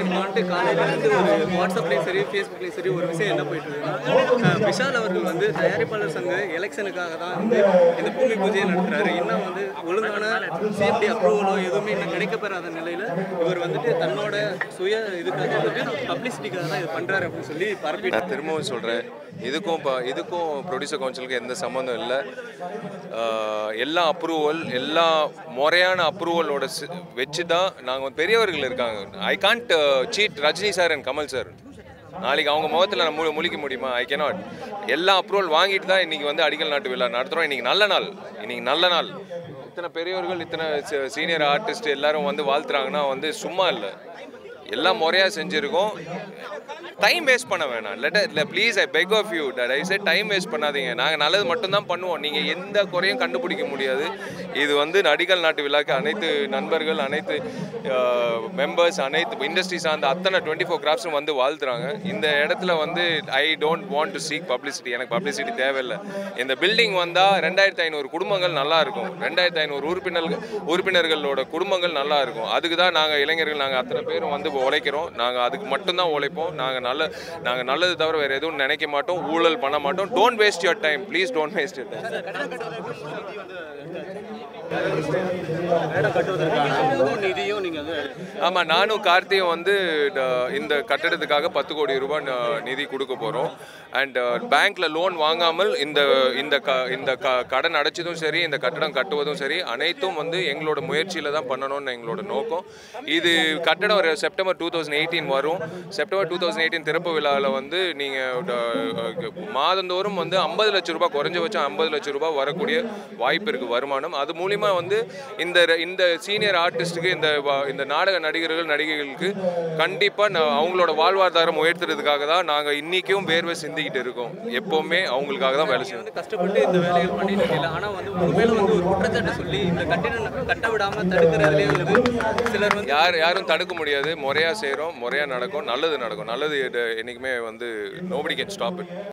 வந்துட்டு காலையிலேருந்து ஒரு வாட்ஸ்அப்லேயும் சரி ஃபேஸ்புக்லேயும் சரி ஒரு விஷயம் என்ன போயிட்டு இருக்குன்னா விஷால் அவர்கள் வந்து தயாரிப்பாளர் சங்க எலெக்ஷனுக்காக தான் வந்து இந்த பூமி பூஜையை நடத்துறாரு. இன்னும் வந்து ஒழுங்கான சேஃப்டி அப்ரூவலோ எதுவுமே இன்னும் கிடைக்கப்பெறாத நிலையில் இவர் வந்துட்டு தன்னோட சுய இதுக்காக வந்துட்டு பப்ளிசிட்டிக்காக தான் இது பண்ணுறாரு அப்படின்னு சொல்லி பரப்பி நான் திரும்பவும் சொல்கிறேன் இதுக்கும் இப்போ இதுக்கும் ப்ரொடியூசர் கவுன்சிலுக்கு எந்த சம்மந்தம் இல்லை. எல்லா அப்ரூவல் எல்லா முறையான அப்ரூவலோட வச்சு தான் நாங்கள் பெரியவர்கள் இருக்காங்க. I can't cheat Rajini sir and Kamal sir நாளைக்கு அவங்க முகத்தில் நான் முழிக்க முடியுமா? ஐ கேனாட் எல்லா அப்ரூவல் வாங்கிட்டு தான் இன்றைக்கி வந்து அடிக்கல் நாட்டு விழா நடத்துகிறோம் இன்றைக்கி நல்ல நாள். இன்றைக்கி நல்ல நாள். இத்தனை பெரியவர்கள் இத்தனை சீனியர் ஆர்டிஸ்ட் எல்லாரும் வந்து வாழ்த்துறாங்கன்னா வந்து சும்மா இல்லை. எல்லாம் முறையாக செஞ்சுருக்கோம். டைம் வேஸ்ட் பண்ண வேணாம். லெட் இல்லை please I beg of you that say time waste பண்ணாதீங்க. நாங்கள் நல்லது மட்டும்தான் பண்ணுவோம். நீங்கள் எந்த குறையும் கண்டுபிடிக்க முடியாது. இது வந்து நடிகல் நாட்டு விழாக்கு அனைத்து நண்பர்கள் அனைத்து மெம்பர்ஸ் அனைத்து இண்டஸ்ட்ரி சார்ந்த அத்தனை டுவெண்ட்டி ஃபோர் கிராஃப்ட்ஸும் வந்து வாழ்த்துறாங்க. இந்த இடத்துல வந்து I don't want to seek publicity எனக்கு பப்ளிசிட்டி தேவையில்லை. இந்த பில்டிங் வந்தால் ரெண்டாயிரத்தி ஐநூறு குடும்பங்கள் நல்லா இருக்கும். ரெண்டாயிரத்தி ஐநூறு உறுப்பினர்கள் உறுப்பினர்களோட குடும்பங்கள் நல்லா இருக்கும். அதுக்கு தான் நாங்கள் இளைஞர்கள் நாங்கள் அத்தனை பேரும் வந்து உழைக்கிறோம். நாங்கள் அதுக்கு மட்டும்தான் உழைப்போம். நாங்கள் நல்ல நாங்கள் நல்லது தவிர வேறு எதுவும் நினைக்க மாட்டோம் ஊழல் பண்ண மாட்டோம். Don't waste your time please don't waste your time நிதியும் நீங்கள் ஆமாம் நானும் கார்த்தியும் வந்து ட- இந்த கட்டடத்துக்காக பத்து கோடி ரூபாய் நிதி கொடுக்க போகிறோம் அண்ட் பேங்க்ல லோன் வாங்காமல் இந்த இந்த க இந்த க கடன் அடைச்சதும் சரி இந்த கட்டடம் கட்டுவதும் சரி அனைத்தும் வந்து எங்களோட முயற்சியில் தான் பண்ணணும்னு எங்களோட நோக்கம். இது கட்டடம் ஒரு செப்டம்பர் டூ தௌசண்ட் எயிட்டீன் வரும். செப்டம்பர் டூ தௌசண்ட் எயிட்டீன் திறப்பு விழாவில் வந்து நீங்கள் மாதந்தோறும் வந்து ஐம்பது லட்சம் ரூபாய் குறைஞ்சபட்சம் ஐம்பது லட்சம் ரூபாய் வரக்கூடிய வாய்ப்பு இருக்குது வருமானம். அது மூலிமா வந்து இந்த இந்த சீனியர் ஆர்டிஸ்ட்டுக்கு இந்த இந்த நாடக நடிகர்கள் நடிகைகளுக்கு கண்டிப்பாக அவங்களோட வாழ்வாதாரம் உயர்த்துறதுக்காக தான் நாங்கள் இன்றைக்கும் வேர்வை சிந்திக்கிட்டு இருக்கோம். எப்போவுமே அவங்களுக்காக தான் வேலை செய்யணும். கஷ்டப்பட்டு இந்த வேலைகள் பண்ணிட்டு இருக்கல ஆனால் வந்து மேல வந்து ஒரு குற்றச்சாட்டை சொல்லி இந்த கட்டிடம் கட்ட விடாம தடுக்கிறதுலே வந்து சிலர் வந்து யார் யாரும் தடுக்க முடியாது. முறையாக செய்கிறோம் முறையாக நடக்கும். நல்லது நடக்கும். நல்லது எ- என்னைக்குமே வந்து நோபடி கேன் ஸ்டாப் இட்